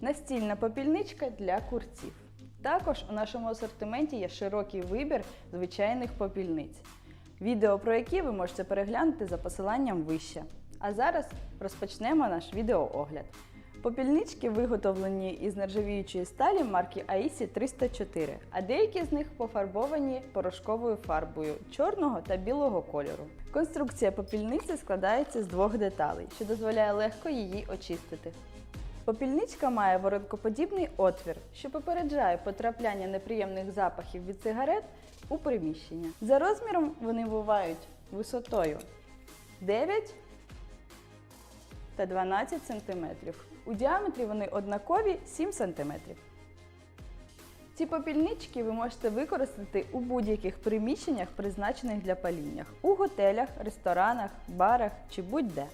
Настільна попільничка для курців. Також у нашому асортименті є широкий вибір звичайних попільниць, відео про які ви можете переглянути за посиланням вище. А зараз розпочнемо наш відеоогляд. Попільнички виготовлені із нержавіючої сталі марки AISI 304, а деякі з них пофарбовані порошковою фарбою чорного та білого кольору. Конструкція попільниці складається з двох деталей, що дозволяє легко її очистити. Попільничка має воронкоподібний отвір, що попереджає потрапляння неприємних запахів від сигарет у приміщення. За розміром вони бувають висотою 9 та 12 см. У діаметрі вони однакові 7 см. Ці попільнички ви можете використати у будь-яких приміщеннях, призначених для паління у готелях, ресторанах, барах чи будь-де.